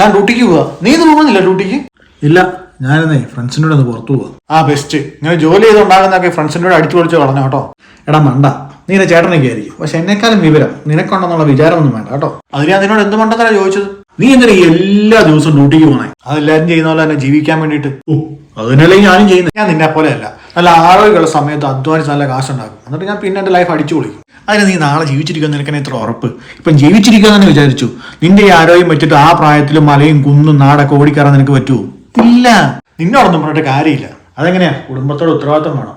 ഞാൻ ഡ്യൂട്ടിക്ക് പോവാ. നീ ഇത് പോകുന്നില്ല ഡ്യൂട്ടിക്ക്? ഇല്ല ഞാനെന്നേ ഫ്രണ്ട്സിനോട് കൂടെ ഒന്ന് പുറത്തു പോവാ. ആ ബെസ്റ്റ് ഇങ്ങനെ ജോലി ചെയ്തുണ്ടാകുന്നൊക്കെ ഫ്രണ്ട്സിനോട് കൂടെ അടിച്ചു പൊളിച്ച് കളഞ്ഞു കേട്ടോ. എടാ മണ്ട. നീ എന്നെ ചേട്ടനൊക്കെ ആയിരിക്കും. പക്ഷെ എന്നെക്കാളും വിവരം നിനക്കുണ്ടെന്നുള്ള വിചാരമൊന്നും വേണ്ട കേട്ടോ. അതിന് ഞാൻ നിന്നോട് എന്ത് മണ്ടെന്നാ ചോദിച്ചത്? നീ എന്തിനാ ഈ എല്ലാ ദിവസവും ഡ്യൂട്ടിക്ക് പോണേ? അതെല്ലാരും ചെയ്യുന്ന പോലെ തന്നെ ജീവിക്കാൻ വേണ്ടിയിട്ട്. ഓ അതിനല്ലേ ഞാനും ചെയ്യുന്നത് ഞാൻ നിന്നെ പോലെയല്ല നല്ല ആരോഗ്യമുള്ള സമയത്ത് അധ്വാനിച്ച് നല്ല കാശുണ്ടാക്കും. എന്നിട്ട് ഞാൻ പിന്നെ എന്റെ ലൈഫ് അടിച്ചു പൊളിക്കും. അതിന് നീ നാളെ ജീവിച്ചിരിക്കുന്ന നിനക്കെന്നെ ഇത്ര ഉറപ്പ്? ഇപ്പം ജീവിച്ചിരിക്കുക എന്ന് വിചാരിച്ചു. നിന്റെ ഈ ആരോഗ്യം വെച്ചിട്ട് ആ പ്രായത്തിൽ മലയും കുന്നും നാടൊക്കെ ഓടിക്കയറാൻ നിനക്ക് പറ്റുമോ ഇല്ല. നിന്നോടൊന്നും പറഞ്ഞിട്ട് കാര്യമില്ല. അതെങ്ങനെയാ? കുടുംബത്തോട് ഉത്തരവാദിത്തം വേണം.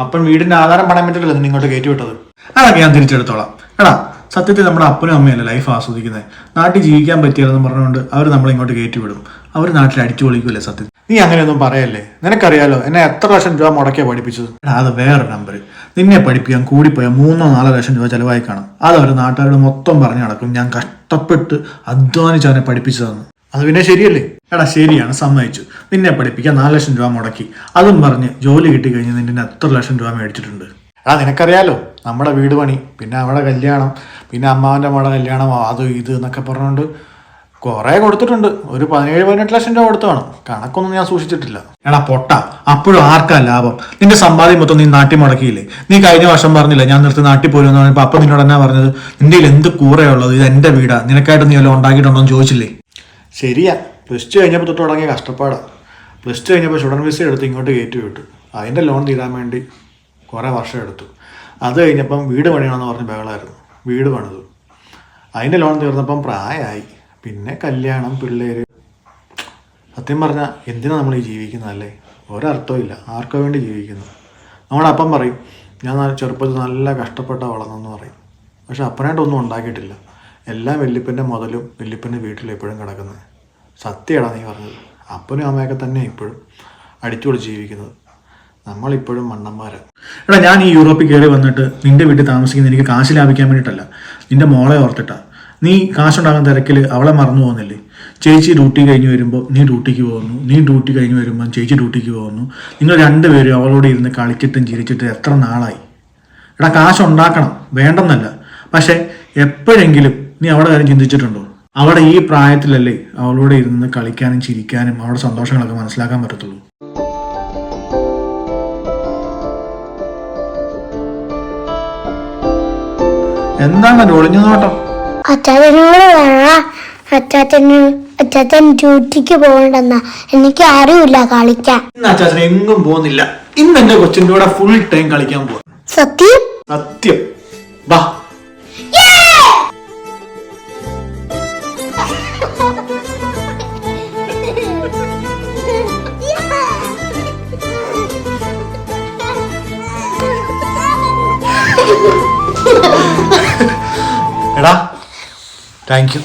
അപ്പം വീടിന്റെ ആധാരം പണയം പറ്റില്ല ഇങ്ങോട്ട് കയറ്റിവിട്ടത്? അതൊക്കെ ഞാൻ തിരിച്ചെടുത്തോളാം. എടാ സത്യത്തിൽ നമ്മുടെ അപ്പനും അമ്മയല്ലേ ലൈഫ് ആസ്വദിക്കുന്നത് നാട്ടിൽ ജീവിക്കാൻ പറ്റിയില്ലെന്ന് പറഞ്ഞുകൊണ്ട് അവർ നമ്മളിങ്ങോട്ട് കയറ്റിവിടും. കയറ്റി വിടും അവർ നാട്ടിൽ അടിച്ചു പൊളിക്കൂലേ സത്യം നീ അങ്ങനെയൊന്നും പറയല്ലേ? നിനക്കറിയാലോ എന്നെ എത്ര ലക്ഷം രൂപ മുടക്കിയാ പഠിപ്പിച്ചത്? എടാ അത് വേറെ നമ്പർ നിന്നെ പഠിപ്പിക്കാൻ കൂടിപ്പോയാൽ മൂന്നോ നാലോ ലക്ഷം രൂപ ചിലവായി കാണും. അത് അവർ നാട്ടുകാരോട് മൊത്തം പറഞ്ഞു നടക്കും. ഞാൻ കഷ്ടപ്പെട്ട് അധ്വാനിച്ച് അവനെ പഠിപ്പിച്ചതെന്ന് അത് പിന്നെ ശരിയല്ലേ? എടാ ശരിയാണ് സമ്മതിച്ചു. നിന്നെ പഠിപ്പിക്കാൻ നാല് ലക്ഷം രൂപ മുടക്കി. അതും പറഞ്ഞ് ജോലി കിട്ടി കഴിഞ്ഞ് നിന്നെ എത്ര ലക്ഷം രൂപ മേടിച്ചിട്ടുണ്ട്. എടാ നിനക്കറിയാലോ നമ്മുടെ വീട് പണി പിന്നെ അവിടെ കല്യാണം പിന്നെ അമ്മാവന്റെ മോടെ കല്യാണം അത് ഇത് എന്നൊക്കെ പറഞ്ഞുകൊണ്ട് കുറേ കൊടുത്തിട്ടുണ്ട്. ഒരു പതിനേഴ് പതിനെട്ട് ലക്ഷം രൂപ കൊടുത്തു കാണും കണക്കൊന്നും ഞാൻ സൂക്ഷിച്ചിട്ടില്ല. എടാ പൊട്ട. അപ്പോഴും ആർക്കാ ലാഭം? നിന്റെ സമ്പാദ്യം മൊത്തം നീ നാട്ടി മുടക്കിയില്ലേ? നീ കഴിഞ്ഞ വർഷം പറഞ്ഞില്ല ഞാൻ നിർത്തി നാട്ടിൽ പോരും എന്ന് പറഞ്ഞപ്പോൾ അപ്പൊ നിന്നോട് എന്നാ പറഞ്ഞത്? നിന്റെ എന്ത് കൂറയുള്ളത്? ഇത് എന്റെ വീടാ. നിനക്കായിട്ട് നീ വല്ലതും ഉണ്ടാക്കിയിട്ടുണ്ടോ എന്ന് ചോദിച്ചില്ലേ? ശരിയാ. പ്ലസ് ടു കഴിഞ്ഞപ്പോൾ തൊട്ട് തുടങ്ങിയ കഷ്ടപ്പാടാ. പ്ലസ് ടു കഴിഞ്ഞപ്പോൾ ഷുഡൻ വിസ എടുത്ത് ഇങ്ങോട്ട് കയറ്റി വിട്ടു. അതിന്റെ ലോൺ തീരാൻ വേണ്ടി കുറേ വർഷം എടുത്തു. അത് കഴിഞ്ഞപ്പം വീട് പണിയണമെന്ന് പറഞ്ഞ് ബഹളമായിരുന്നു വീട് പണിതു. അതിന്റെ ലോൺ തീർന്നപ്പം പ്രായമായി പിന്നെ കല്യാണം പിള്ളേര്. സത്യം പറഞ്ഞാൽ എന്തിനാ നമ്മൾ ഈ ജീവിക്കുന്നത് അല്ലേ? ഇല്ല ആർക്കോ വേണ്ടി ജീവിക്കുന്നു. നമ്മുടെ അപ്പം പറയും ഞാൻ ചെറുപ്പത്തിൽ നല്ല കഷ്ടപ്പെട്ട വളർന്നെന്ന് പറയും. പക്ഷെ അപ്പനായിട്ടൊന്നും ഉണ്ടാക്കിയിട്ടില്ല. എല്ലാം വല്യപ്പന്റെ മുതലും വല്യപ്പന്റെ വീട്ടിലും എപ്പോഴും കിടക്കുന്നത്. സത്യമാണ് നീ പറഞ്ഞത്. അപ്പനും അമ്മയൊക്കെ തന്നെ ഇപ്പോഴും അടിച്ചുപൊളി ജീവിക്കുന്നത്. നമ്മളിപ്പോഴും മണ്ണന്മാരാണ് എടാ ഞാൻ ഈ യൂറോപ്പിൽ കയറി വന്നിട്ട് നിന്റെ വീട്ടിൽ താമസിക്കുന്ന എനിക്ക് കാശ് ലാഭിക്കാൻ വേണ്ടിയിട്ടല്ല. നിന്റെ മോളെ ഓർത്തിട്ടാ. നീ കാശുണ്ടാകാൻ തിരക്കിൽ അവളെ മറന്നു പോകുന്നില്ലേ? ചേച്ചി ഡ്യൂട്ടി കഴിഞ്ഞ് വരുമ്പോൾ നീ ഡ്യൂട്ടിക്ക് പോകുന്നു. നീ ഡ്യൂട്ടി കഴിഞ്ഞ് വരുമ്പോൾ ചേച്ചി ഡ്യൂട്ടിക്ക് പോകുന്നു. നിങ്ങൾ രണ്ടുപേരും അവളോട് ഇരുന്ന് കളിച്ചിട്ടും ചിരിച്ചിട്ടും എത്ര നാളായി? എടാ കാശുണ്ടാക്കണം വേണ്ടെന്നല്ല. പക്ഷെ എപ്പോഴെങ്കിലും നീ അവളുടെ കാര്യം ചിന്തിച്ചിട്ടുണ്ടോ? അവിടെ ഈ പ്രായത്തിലല്ലേ അവളോട് ഇരുന്ന് കളിക്കാനും ചിരിക്കാനും അവളുടെ സന്തോഷങ്ങളൊക്കെ മനസ്സിലാക്കാൻ പറ്റത്തുള്ളൂ. എന്താണ് ഒളിഞ്ഞു നോട്ടം? അച്ചാച്ചനോട് പറ. അച്ചാച്ചന് അച്ചാച്ചൻ ഡ്യൂട്ടിക്ക് പോകണ്ടെന്ന. എനിക്ക് അറിയില്ല കളിക്കാൻ. ഇന്ന് അച്ചാച്ചൻ എങ്ങും പോകുന്നില്ല. ഇന്ന് എന്റെ കൊച്ചിന്റെ കൂടെ ഫുൾ ടൈം കളിക്കാൻ പോവാ സത്യം? സത്യം. വാ. എടാ താങ്ക് യു